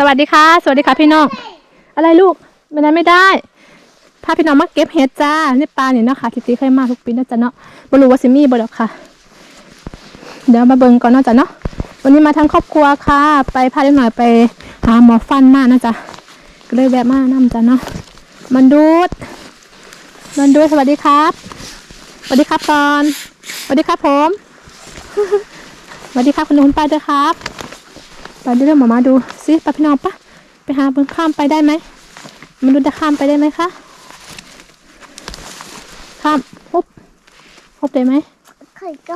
สวัสดีค่ะ สวัสดีค่ะพี่น้อง อะไรลูกไมันนั้นไม่ได้พาพี่น้องมาเก็บเห็ดจ้านี่ปลาเนี่ยเนาะค่ะทิตีเคยมาทุกปีนะจ๊ะเนาะบรูว่าซิมี่บดอกค่ะ เดี๋ยวมาเบิ่งก่อนเนาะจ๊ะเนาะวันนี้มาทั้งครอบครัวค่ะ ไปพาเล็กหน่อยไปหาหมอฟันมานะจ๊ะก็เลยแวะมานํจ้ะเนาะมันดูด มันดูดสวัสดีครับสวัสดีครับกอนสวัสดีครับผมสวัสดีครับคุณลุงคุณป้าด้วยครับ ไปเรื่องหมามาดูสิไปพี่น้องปะไปหาเบิ่งข้ามไปได้ไหมมันดูจะข้ามไปได้ไหมคะข้ามฮุบฮุบได้ไหมไข่ก็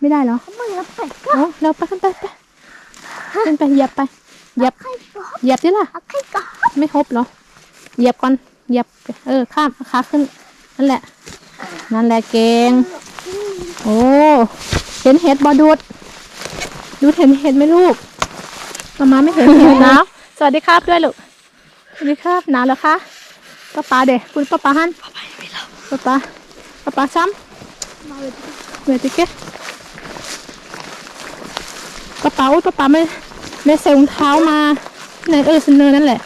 ไม่ได้เหรอมันแล้วไข่ก็เอาเราไปขึ้นไปไปขึ้นไปเหยียบไปเหยียบไข่ก็เหยียบดิล่ะไข่ก็ไม่ฮุบเหรอเหยียบก่อนเหยียบเออข้ามเอาขาขึ้นนั่นแหละ นั่นแหละเก่งโอ้เห็นเห็ดบอดูดดูดเห็นเห็ดไหมลูก มามาไม่เห็นเห็ดนะสวัสดีครับด้วยลูกสวัสดีครับหนาวแล้วคะป้าป๋าเด็กคุณป้าป๋าหันป้าป๋าป้าป้าป๋าซ้ำเวติเกะป้าป๋าอุ้ยป้าป๋าไม่ไม่ใส่รองเท้ามาในเออสเนอร์นั่นแหละ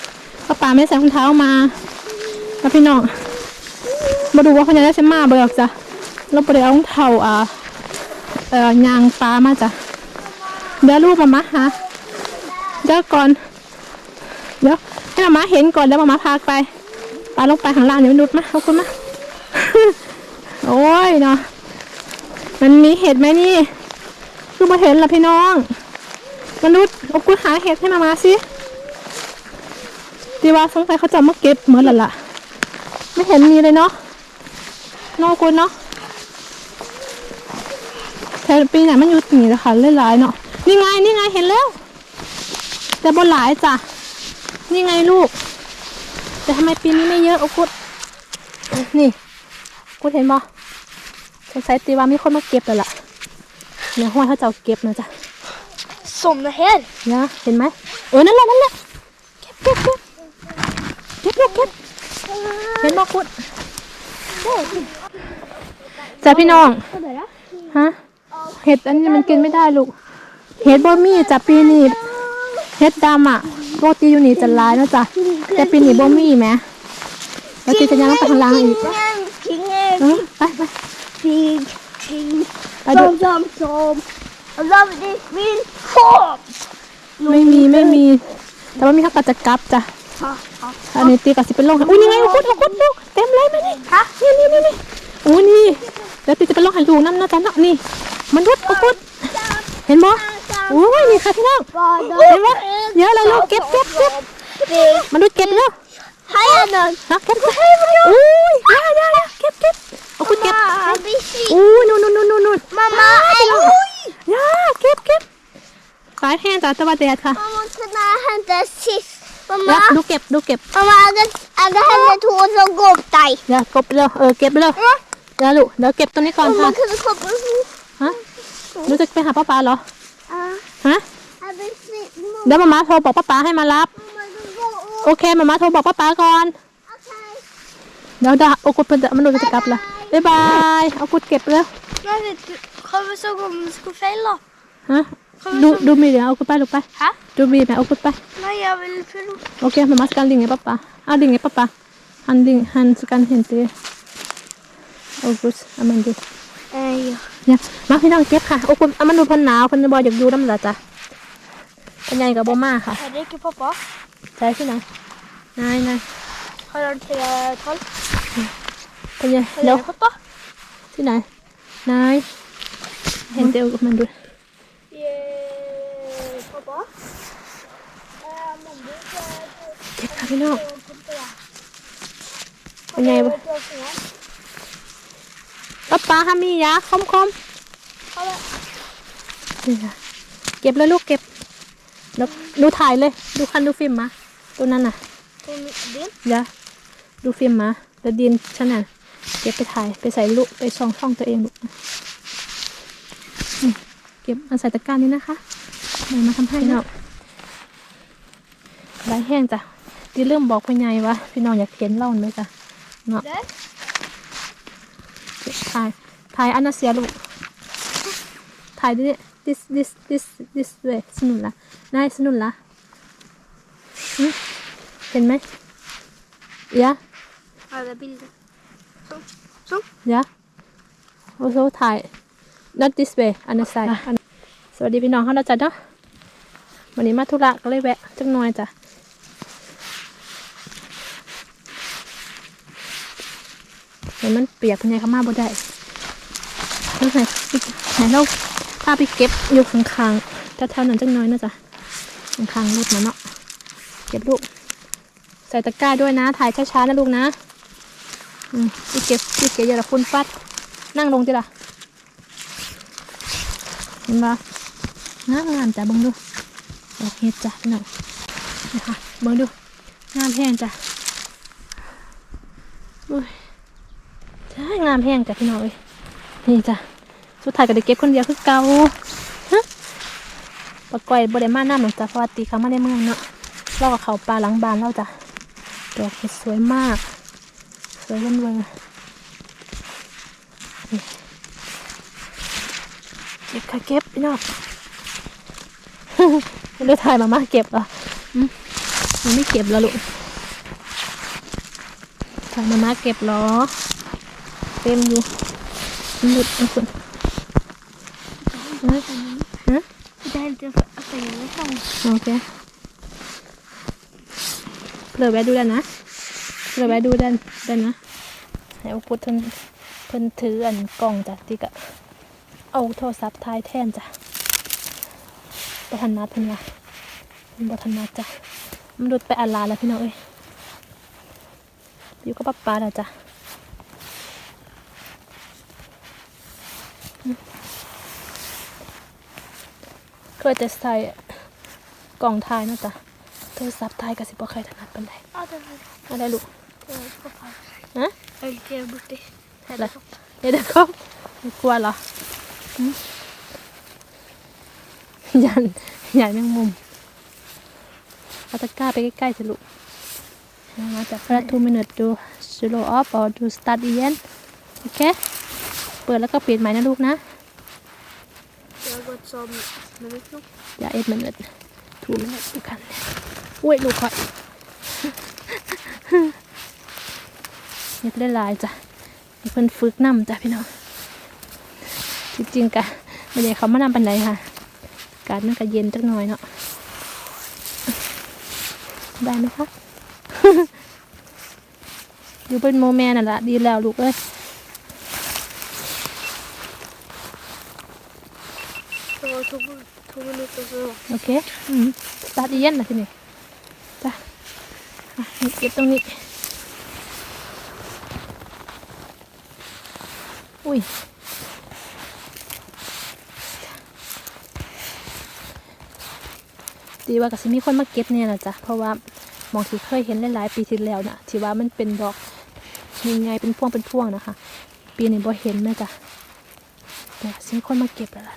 ป้าป๋าไม่ใส่รองเท้ามาแล้วพี่น้องมาดูว่าเขาจะได้เซมาเบิกจ้ะเราไปเอารองเท้าอ่าเอ่อยางปลามาจ้ะเดี๋ยวลูกมามาหา เดี๋ยวก่อน เดี๋ยวให้มามาเห็นก่อนแล้วมามาพาไปปลาลงไปข้างล่างเดี๋ยวมนุษย์มาขอบคุณมาโอ้ยเนาะมันมีเห็ดไหมนี่ คือมาเห็นละพี่น้องมนุษย์เอาคุณหาเห็ดให้มามาสิดีว่าสงสัยเขาจะมาเก็บเหมือนละล่ะ ไม่เห็นมีเลยเนาะนอกคุณเนาะแต่ปีไหนมันอยู่หนีแล้วค่ะหลายเนาะนี่ไงนี่ไงเห็นแล้ว แต่บนหลายจ้ะ นี่ไงลูก แต่ทำไมปีนี้ไม่เยอะโอ้กุดนี่กุดเห็นบ่สงสัยตีว่ามีคนมาเก็บแล้วล่ะเนี่ยห้อยเขาจะเอาเก็บนะจ๊ะสมนะเห็นเนี่ยเห็นไหมเออนั่นแหละนั่นแหละเก็บเก็บเก็บเก็บลูกเก็บเห็นบ่กุดจ้ะพี่น้องก็เดี๋ยวนะฮะเห็ดอันนี้มันกินไม่ได้ลูก เห็ดบ่มีจ้ะปีนี้ เห็ดดำอะปกติอยู่นี่จะหลายเนอะจ้ะแต่ปีนี้บ่มีแหมแล้วตีจะยังไปข้างล่างอีกทิ้งเองเออไปไปทิ้งทิ้งไปส้ดูมส้มส้มส้มดิวินโคบไม่มีไม่มี แต่ว่ามีข้าวกาจะกลับจ้ะฮะฮะอันนี้ตีกับสิเป็นลงอุ้ยนี่ไงเอาคุดเอาคุดลูกเต็มเลยมานี่ฮะนี่นี่นี่นี่อุ้ยนี่แล้วตีจะเป็นลงหันลูกนั่นนะจ๊ะเนาะนี่มันรุดเอาคุด เห็นบ่อุ้ยนี่ค่ะพี่น้องบอดเห็นบ่เยอะเลยลูกเก็บเก็บเก็บดิมันรุดเก็บเร็วให้อันนั้นนะเก็บเก็บอุ้ยยายายาเก็บเก็บเอาคุณเก็บมาบิชิอู้นู่นนู่นนู่นนู่นนู่นมามาไอ้อุ้ยยาเก็บเก็บขายแพงจ้ะตะวันแดดค่ะมามาชนะฮันเดชิสมาเดี๋ยวมาดูเก็บดูเก็บมามาอันนั้นอันนั้นฮันเดทูสกบไตเดี๋ยวกบเร็วเออเก็บเร็วเดี๋ยวลูกเดี๋ยวเก็บตัวนี้ก่อนมาค่ะคือขบฮะ หนูจะไปหาป้าป๋าเหรออ่าฮะอันเป็นสิเดี๋ยวมาม่าโทรบอกป้าป๋าให้มารับมาดูโอ้โอเคมาม่าโทรบอกป้าป๋าก่อนโอเคเดี๋ยวเดี๋ยวเอากุดเพิ่นจะมันดูจะกลับละบ๊ายบายเอากุดเก็บเร็ว Men vet du, kommer så om du ska fälla? ฮะดูดูมีเดี๋ยวเอากุดไปลูกไป Hä? ดูมีไหมเอากุดไป Nej, jag vill fälla. โอเคมามาสกันลิงไงป้าป๋าอะลิงไงป้าป๋าหันลิงหันสกันเห็นเตโอ้กุสอามันดู Nej, เนี่ยมาพี่น้องเก็บค่ะโอ้คุณอามันดูเพันหนาวเพันบอยอยากดูน้ำละจ้ะเป็นไงกับโบมาค่ะ Är det inte pappa? ใช่ที่ไหนนายนาย Har du till tolv? เป็นไง Är เดี๋ยว det pappa? ที่ไหนนายเห็นเตียวกับมันดู Yeah, pappa? Eh, men du ska... เก็บค่ะพี่น้องเป็นไงบ้าง ป้าป๋าฮามียาคมคมนี่ค่ะเก็บเลยลูกเก็บแล้วดูถ่ายเลย ดูคันดูฟิล์มมาตัวนั้นน่ะ Din? เดี๋ยวดูฟิล์มมาแล้วดินฉันน่ะเก็บไปถ่ายไปใส่ลูกไปช่องช่องตัวเองลูกนี่เก็บมาใส่ตะกร้านี้นะคะเดี๋ยวมาทำให้เนาะใบแห้งจ้ะที่เริ่มบอกพ่อใหญ่ว่าพี่น้องอยากเห็นเล่าไหมจ้ะเนาะ Där? ถ่ายถ่ายอันนาเซียลูกถ่ายดิ this this this this way สนุนละนายสนุนละหึเห็นไหมยะ Alla bilder. Så. Så. ยะโอ้โหถ่าย not this way อันนี้ side อันสวัสดีพี่น้องเขาเราจัดเนาะวันนี้มาธุระก็เลยแวะจังหน่อยจ้ะ เห็นมันเปียกเป็นไงคะมาบ่ได้แล้วไหนไหนเราพาไปเก็บอยู่ข้างๆแถวๆนั้นจังน้อยนะจ๊ะข้างๆรถนะเนาะเก็บลูก ใส่ตะกร้าด้วยนะ ถ่ายช้าๆนะลูกนะอืมอีเก็บอีเก็บอย่าละคุณฟัด นั่งลงจิล่ะเห็นปะงามงามจ้ะเบิ่งดูดอกเห็ดจ้ะพี่น้องนี่ค่ะเบิ่งดูงามแห้งจ้ะอุ้ย งามแห้งจ้ะพี่น้องเอ้ยนี่จ้ะสุดท้ายก็ได้เก็บคนเดียวคือเก่าฮะปะก้อยบ่ได้มาหน้ำหรอกจ้ะเพราะว่าตีเขามาในเมืองเนาะเรากับเขาปลาหลังบานเราจ้ะดอกเห็ดสวยมาก สวยเวันเวอร์เก็บค่ะเก็บพี่น้องไม่ได้ถ่ายมามาเก็บเหรอมันไม่เก็บแล้วลูกถ่ายมามาเก็บเหรอ ต็มอยู่มันหลุดมันสุดฮะฮะ Det är lite för att jag är sån. โอเคเผื่อแวะดูด้านนะเผื่อแวะดูด้านด้านนะให้เอาพุทธเพิ่นเพิ่นถืออันกล่องจ้ะที่กะเอาโทรศัพท์ถ่ายแทนจ้ะบทันนัดเพิ่นว่าเพิ่นบทันนัดจ้ะมันหลุดไปอันลาแล้วพี่น้องเอ้ยอยู่กับป้าป้าแล้วจ้ะ เคยจะใส่กล่องถ่ายเนาะจ้ะโทรศัพท์ถ่ายก็สิบ่ใครถนัดปานใด Ja, det var อะไรลูก det. Jag ska bara. ฮะ Jag är lite borta. อะไรเดี๋ยวเดี๋ยวเขาไม่กลัวเหรอหืมยันยันแมงมุมเอาตะกร้าไปใกล้ๆสิลูกมาจากพระทูมินิตดู slow off or do start again โอเค เปิดแล้วก็ปิดใหม่นะลูกนะ Det har gått som minut nu. อย่าเอ็ดมิ นิตทูมินิตดูกันอุ้ยลูกคอยเฮ็ดได้ลายจ้ะมีเพิ่นฝึกนำจ้ะพี่น้อง จริงๆกะไม่ได้เขามานำปันไดค่ะ กาศมันก็เย็นจักหน่อยเนาะ ได้ไหมคะอยู่เป็นโมแมนน่ะละดีแล้วลูกเอ้ย โอเคอืมตาร์ทเย็นนะทีนี้จ้ะเก็บตรงนี้ อุ้ยดีว่ากับสิมีคนมาเก็บเนี่ยนะจ๊ะ เพราะว่ามองที่เคยเห็นหลายๆปีที่แล้วนะที่ว่ามันเป็นดอกยังไงเป็นพวงเป็นพวงนะคะ ปีนี้บ่เห็นนะจ๊ะแต่สิมีคนมาเก็บแล้วล่ะ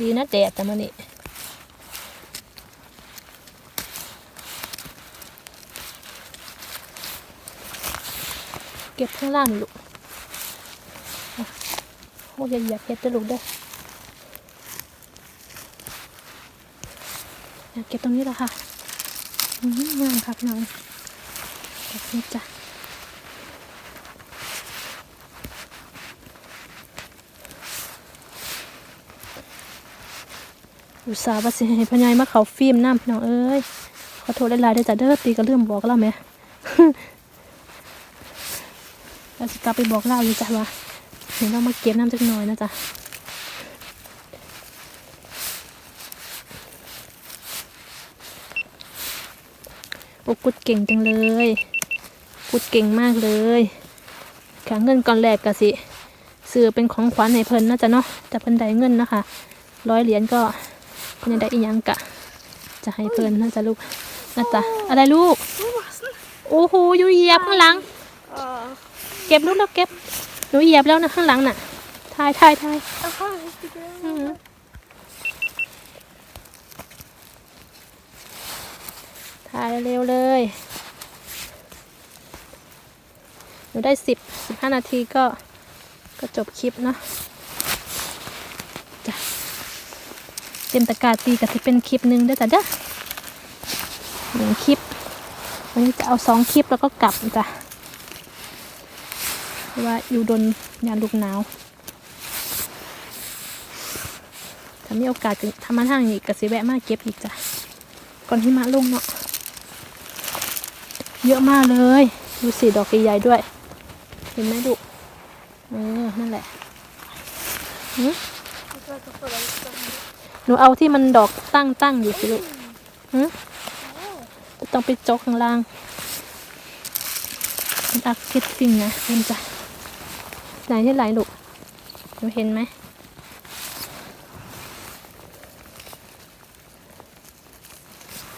ดีนะแดดแต่มันนี่เก็บข้างล่างนี่ลูกอะโอ้ยอย่าเก็บจะลูกเด้อยากเก็บตรงนี้แหละค่ะงามครับน้องเก็บนี่จ้ะ อุตส่าห์ว่าสิให้พญายมาเขาฟิล์มน้ำพี่น้องเอ้ยขอโทษหลายๆเด้อจ้ะเด้อตีก็เริ่มบอกแล้วแหม่เราจะกลับไปบอกเล่าอยู่จ้ะว่าเห็นเรามาเก็บน้ำจักหน่อยนะจ๊ะโอ้กุดเก่งจังเลย กุดเก่งมากเลยขาเงินก่อนแรกกะสิซื้อเป็นของขวัญให้เพิ่นนะจ๊ะเนาะแต่เพิ่นได้เงินนะคะร้อยเหรียญก็ เพิ่นยังได้อีหยังกะ จะให้เพิ่นนะจ๊ะลูกนะจ๊ะอะไรลูก Thomasen. โอ้โหอยู่เหยียบข้างหลัง Ja. เก็บลูกแล้วเก็บหนูเหยียบแล้วนะข้างหลังน่ะทายทายทาย Jaha, jag tycker อืมถ่ายเร็วเลย หนูได้สิบสิบห้านาทีก็ก็จบคลิปเนาะจ้ะ เต็มตะกร้าตีก็จะเป็นคลิปหนึ่งเด้อจ้ะเด้อหนึ่งคลิปวันนี้จะเอาสองคลิปแล้วก็กลับจ้ะว่าอยู่ดนยามลูกหนาวถ้ามีโอกาสทำมาทางนี้ก็สิแวะมาเก็บอีกจ้ะก่อนที่มาลงเนาะเยอะมากเลยดูสีดอกใหญ่ด้วย เห็นไหมดุเออนั่นแหละหึ หนูเอาที่มันดอกตั้งตั้งอยู่สิลูกหึต้องไปจกข้างล่างอักเก็ตฟิงนะเห็นจ้ะไหนที่ไหลลูกหนูเห็นไหม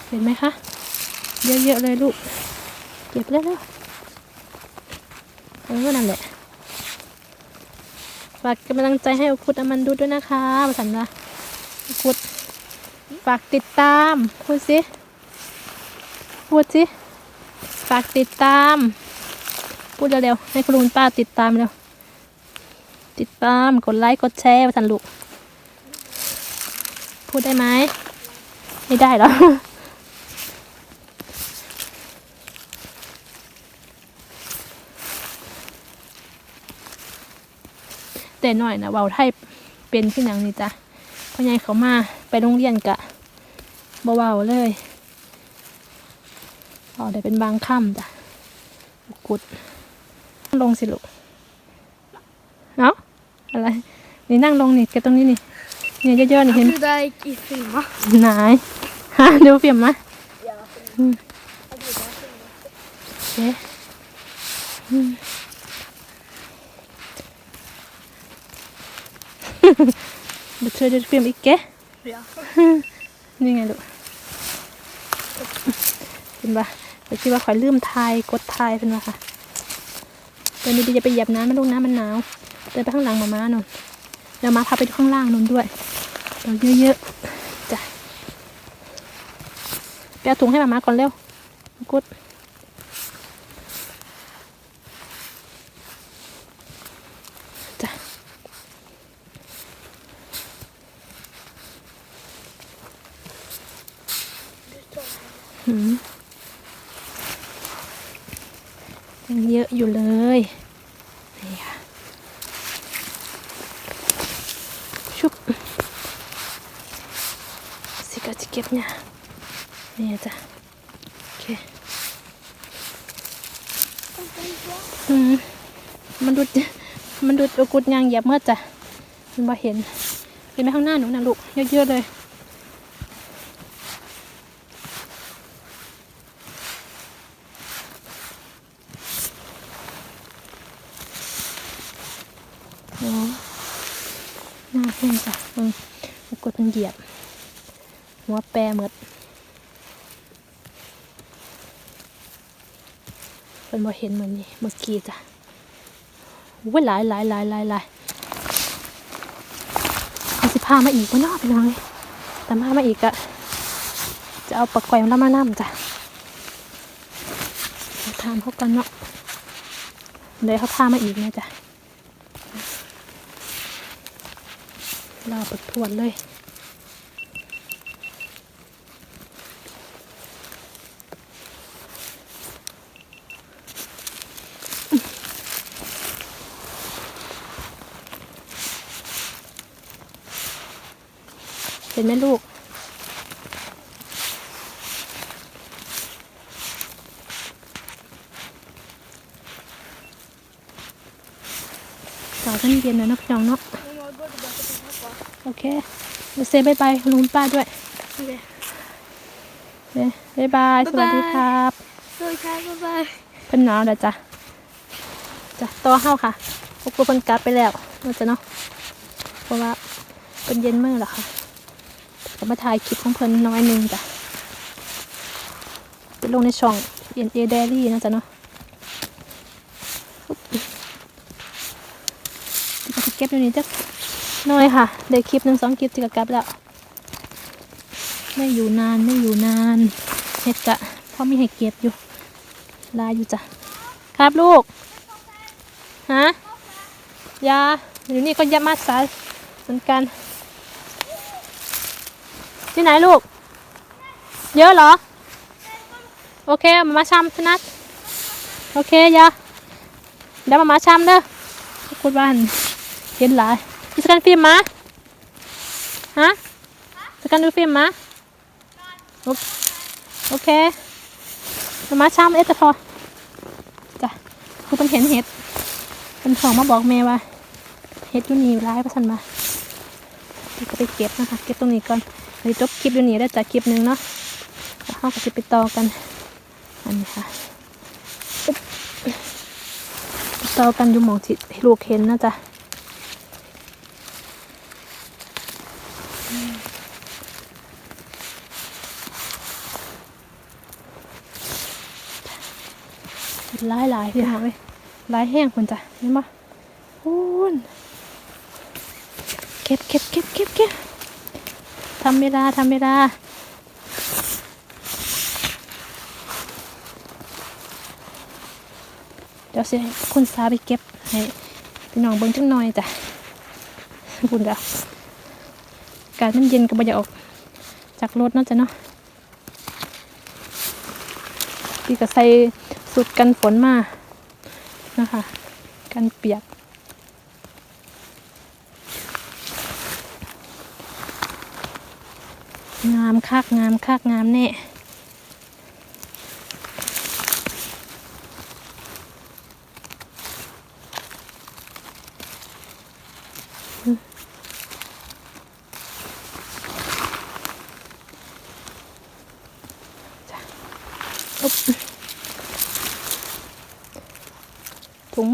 เห็นไหมคะ เยอะๆเลยลูก เก็บแล้วแล้วเออนั่นแหละฝากกำลังใจให้อุคุดอามันดูด้วยนะคะประสันว่า อุคุดฝากติดตาม พูดสิ พูดสิ ฝากติดตาม พูดเร็วๆให้คุณลุงป้าติดตามเร็ว ติดตาม กดไลค์ กดแชร์ประสันลูก พูดได้ไหม ไม่ได้หรอแต่หน่อยนะเว้าไทยเป็นขึ้นอย่างนี้จ้ะ พ่อใหญ่เขามาไปโรงเรียนกะบ่เว้าเลยเว้าได้เป็นบางค่ำจ้ะกุด ลงสิลูกเนาะอะไร นี่นั่งลงนี่แกตรงนี้นี่ เนี่ยเยอะๆนี่เห็น Du där gick i filma. ไหนฮะดูฟิล์มมะ Ja. เอ๊ะอืมมาช่วยดูฟิล์มอีก แกะ Ja. นี่ไงลูกเห็นปะไปคิดว่าขอยลืมทายกดทายเป็นปะค่ะเดินดีๆจะไปเหยียบน้ำนะลูกน้ำมันหนาวเดินไปข้างหลังมาม่าหน่นเดี๋ยวมาพาไปดูข้างล่างนู่นด้วยเราเยอะๆจ้ะไปเอาถุงให้มาม่าก่อนเร็วกุดจ้ะ หืม ยังเยอะอยู่เลยนี่ค่ะชุบสิกาจะเก็บเนี่ยนี่จ้ะโอเคอืมมันดูดมันดูดอกุดยางเหยียบเมื่อจ้ะมันมาเห็นเห็นไหมข้างหน้าหนูนะลูกเยอะๆเลย โอ้ น่าเห็นจ้ะอืมกดมันเหยียบ หัวแปรหมดเป็นบ่เห็นเหมือนนี่เมื่อกี้จ้ะว้ยหลายหลายหลายหลายหลายเอาสิพามาอีกก็นอกไปน้องเลยแต่พามาอีกอะจะเอาปลาไก่มามาน้ำจ้ะเดี๋ยวถามเขากันเนาะเดี๋ยวเขาพามาอีกนะจ้ะาปัดทวนเลยเห็นไหมลูก ต่อกันเย็นหน่อยนะพี่น้องเนาะ Jag går tillbaka till pappa. โอเคเดี๋ยวเซบายบายคุณลุงป้าด้วย Okej. เบายบาย สวัสดีครับ Så kan jag bara... เพิ่นหนาวแล้วจ้ะจ้ะต่อเฮาค่ะพวกกูเพิ่นกลับไปแล้วว่าจะเนาะเพราะว่าเป็นเย็นมื้อแล้วค่ะก็มาถ่ายคลิปของเพิ่นน้อยหนึงจ้ะจะลงในช่อง N A Diary นะจ๊ะเนาะปุ๊บจะไปเก็บอยู่นี่จักห น้อยค่ะ ได้คลิปหนึ่งสองคลิปจะกลับแล้ว ไม่อยู่นานไม่อยู่นานเฮ็ดกะเพราะมีให้เก็บอยู่ ลาอยู่จ้ะ ครับลูก ฮะ ยาอยู่นี่ก็ยามาสาเหมือนกัน ที่ไหนลูก เยอะเหรอ โอเค มามาชามพนัดโอเคยาเดี๋ยวมามาชามเด้อคุณบ้านเห็นหลาย สกันฟิล์มมาฮะสกันดูฟิล์มมาโอโอเคมามาชามเอสจะพอจ้ะคือเป็นเห็นเห็ดเป็นของมาบอกแม่ว่าเห็ดอยู่นี่ร้ายประสันมาเดี๋ยวก็ไปเก็บนะคะเก็บตรงนี้ก่อนเดี๋ยวจบคลิปอยู่นี่ได้จากคลิปหนึ่งเนาะแล้วเราก็จะไปต่อกันอันนี้ค่ะต่อกันอยู่หมองที่ลูกเห็นนะจ๊ะ หลายหลายที่หาไว้หลายแห้งคนจ้ะเห็นปะพูนเก็บเก็บเก็บเก็บเก็บทำเวลาทำเวลาเดี๋ยวสิให้คุณสาไปเก็บให้พี่น้องเบิ่งจังหน่อยจ้ะคุณจ้ะอากาศมันเย็นก็บ่อยากออกจากรถเนาะจ้ะเนาะพี่ก็ใส่ สุดกันฝนมานะคะ กันเปียก งามคักงามคักงามแน่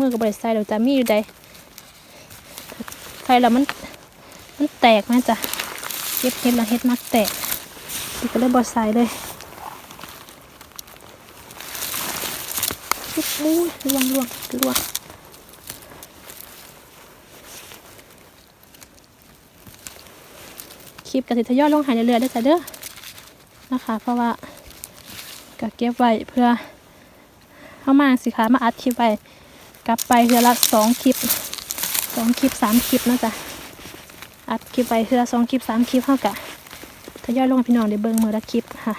มือกับบริใส่เราจะมีอยู่ใดใส่แล้วมัน มันแตกนะจ๊ะเก็บเห็ดแล้วเห็ดมักแตกดิก็เลยบริใส่เลยอุ๊ยอุ้ยล่วงล่วงล่วงคลิปกับสิทยอยลงหายเรื่อยๆได้จ้ะเด้อนะคะ เพราะว่าก็เก็บไว้เพื่อเข้ามาสิคะมาอัดคลิปไป กลับไปเทือละสองคลิปสองคลิปสามคลิปนะจ๊ะอัดคลิปไปเทือละสองคลิปสามคลิปเท่ากับทยอยลงพี่น้องได้เบิ้งมือละคลิปค่ะ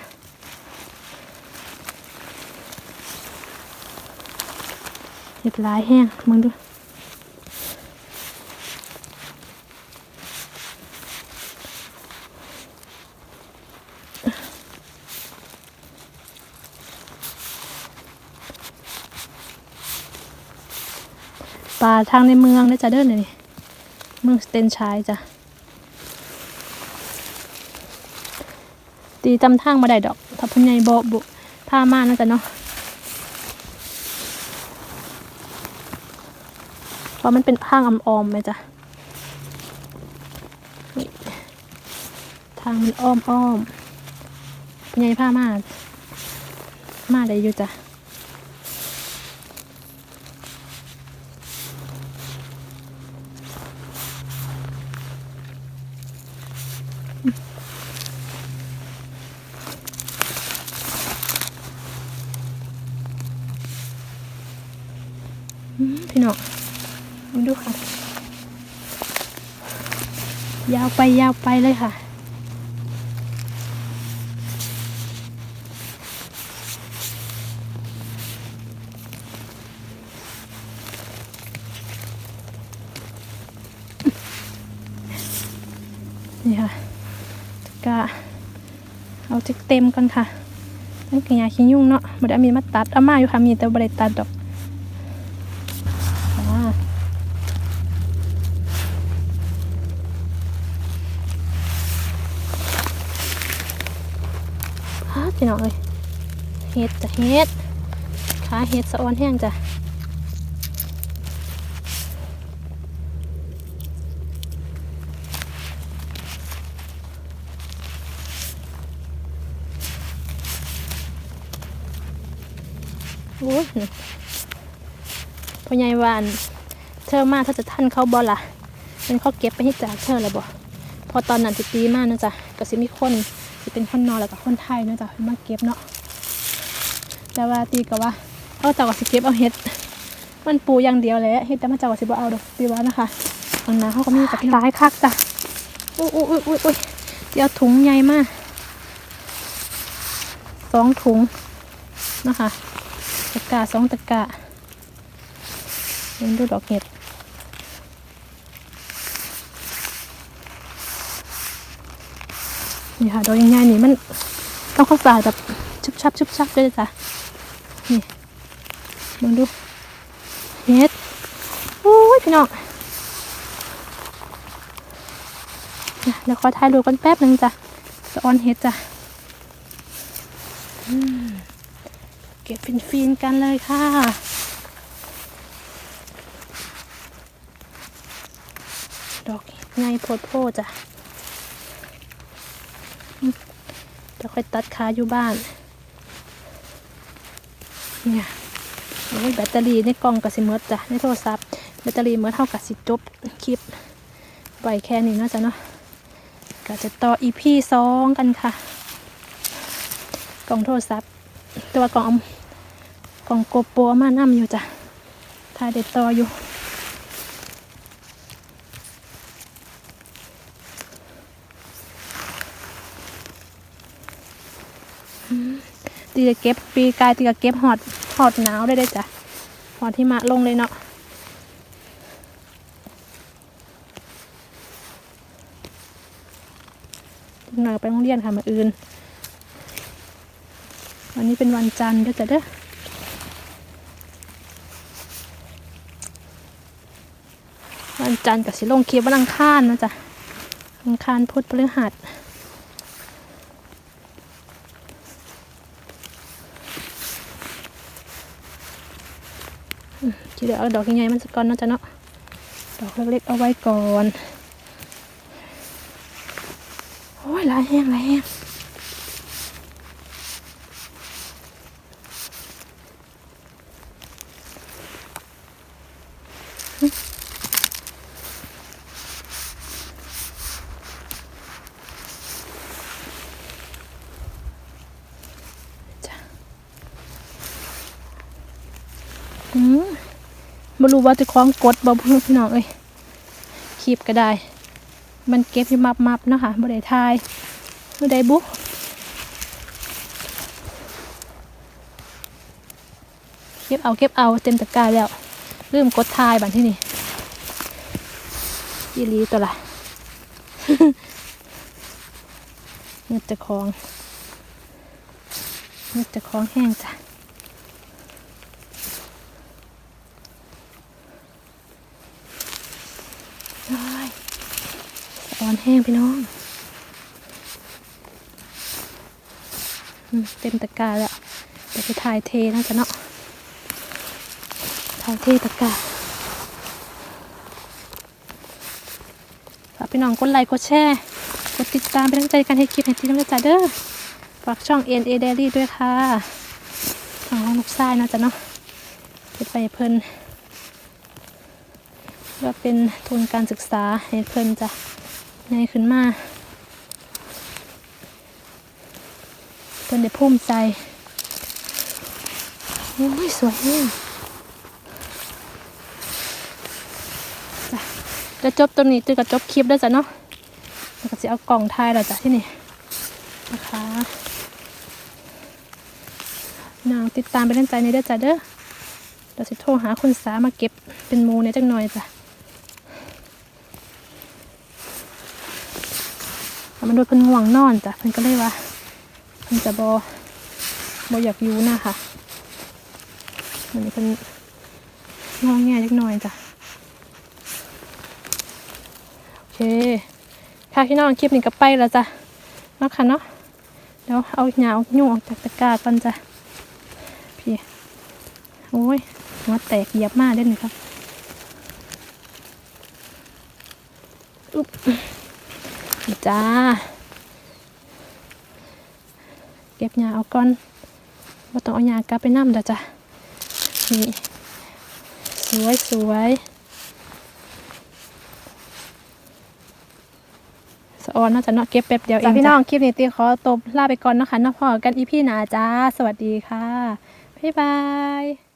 เห็ดลายแห้งมึงดู ป่าทางในเมืองได้อจ้ะเด้อนี่เมืองสเตนชัยจ้ะตีจำทางมาได้ดอก ถ้าพุ่นใหญ่บ่บุพามานะจ๊ะเนาะเพราะมันเป็นทางอ่อมๆไหมจ้ะทางมันอ้อมอ้อมๆพุ่นใหญ่พามามาได้อยู่จ้ะ พี่น้องมาดูค่ะ ยาวไปยาวไปเลยค่ะนี่ค่ะก็เอาจิกเต็มกันค่ะนั่นคือยาขี้ยุ่งเนาะบ่ได้มีมาตัดเอามาอยู่ค่ะมีแต่บ่ได้ตัดดอก อ่าฮะพี่น้องเอ้ยเห็ดจ้ะเห็ดขา เห็ดสะออนแห้งจ้ะโอ้ยพ่อใหญ่วานเธอมาถ้าจะท่านเขาบอล่ะเป็นเขาเก็บไปให้จากเธอแล้วบ่พอตอนนั้นสิตีมากนะจ๊ะก็สิมีคนสิเป็นคนนอนแล้วก็คนไทยนะจ๊ะมาเก็บเนาะแต่ว่าตีก็ว่า เอาจากว่าสิเก็บเอาเฮ็ด มันปูอย่างเดียวแหละเฮ็ดแต่มาจากว่าสิบ่เอาดอกตีว่านะคะอันนั้นเขาก็มีกับหลายคักจ้ะอุ้ยอุ้ยอุ้ยอุ้ยที่เอาถุงใหญ่มากสองถุงนะคะตะกร้าสองตะกร้าเห็นดูดอกเห็ดนี่ค่ะดอกใหญ่ๆนี่มันต้องเข้าสายแบบชุบชับชุบชับด้วยจ้ะนี่ มองดูเห็ดโอ้ยพี่น้องนะเดี๋ยวขอถ่ายรูปกันแป๊บหนึ่งจ้ะสะออนเฮ็ดจ้ะเก็บฟินฟินๆกันเลยค่ะ ดอกไงโพดโพจ้ะ เดี๋ยวค่อยตัดขาอยู่บ้าน เนี่ย โอ้ยแบตเตอรี่ในกล่องกับสิเมดจ้ะในโทรศัพท์แบตเตอรี่เมดเท่ากับสิจบคลิปไปแค่นี้เนาะจ้ะเนาะก็จะต่ออีพีสองกันค่ะ กล่องโทรศัพท์ ตัวกล่องกล่องโกโปรมานั่มอยู่จ้ะถ่ายเด็ดต่ออยู่ ตีจะเก็บปีกายตีจะเก็บหอดหอดหนาวได้ได้จ้ะหอดที่มาลงเลยเนาะหน่อยไปโรงเรียนค่ะมาอื่น วันนี้เป็นวันจันทร์ด้วยจ้ะเด้อวันจันทร์กับสิลงคลิปวันอังคารนะจ๊ะอังคารพุธพฤหัส ทีเดียวเอาดอกใหญ่ๆมันสกก่อนนะจ๊ะเนาะดอกเล็กๆเอาไว้ก่อนโอ้ยลายแห้งลายแห้ง ไม่รู้ว่าจะคล้องกดบ่พี่น้องเอ้ยคีบก็ได้ มันเก็บอยู่มับมับเนาะคะบ่ได้ทายบ่ได้บุ๊เก็บเอาเก็บเอาเต็มตะกร้าแล้วลืมกดทายบันที่นี่ยีรีตัวละเงือกจะคลองเงือกจะคลองแห้งจ้ะโอ้ย อนแห้งพี่น้อง เต็มตะกร้าแล้วเดี๋ยวไปถ่ายเทนะจ๊ะเนาะถ่ายเทตะกร้าฝากพี่น้องกดไลค์กดแชร์กดติดตามเป็นกำลังใจกันให้คลิปให้ที่น้ำใจเด้อฝากช่อง N A Daily ด้วยค่ะช่องของลูกชายนะจ๊ะเนาะเก็บไปเพิ่นเพื่อเป็นทุนการศึกษาให้เพิ่นจ้ะ ไงขึ้นมาเพิ่นได้ภูมิใจโอ้ยสวยแฮงจ้ะจะจบตรงนี้ตือกับจบคลิปแล้จ้ะเนาะแล้วก็จะเอากล่องทายแล้วจ้ะที่นี่นะคะน้องติดตามไปเล่นใจในเด้อจ้ะเด้อเดี๋ยวสิโทรหาคุณสามาเก็บเป็นมูเนี่ยจังหน่อยจ้ะ แล้ว มันโดนเพิ่นห่วงนอนจ้ะเพิ่นก็เลยว่าเพิ่นจะบอบออยากอยู่นะค่ะเหมือนเพิ่นงอแงเล็กน้อยจ้ะโอเคค่ะพี่น้องคลิปนี้ก็ไปแล้วจ้ะเนาะค่ะเนาะเดี๋ยวเอาหยาเอายุ่งออกจากตะกร้าก่อนจ้ะพี่โอ้ยหัวแตกเหยียบมากได้หนึ่งครับอุ๊บ จ้า เก็บหญ้าเอาก่อนว่าต้องเอาหญ้ากลับไปน้ำเด้อจ้ะนี่สวยสวยสะออนเนาะจ้ะเนาะเก็บแป๊บเดียวเองพี่น้องคลิปนี้ตีขอตบลาไปก่อนเนาะคะเนาะพอกันอีพี่หนาจ้า สวัสดีค่ะ บ๊ายบาย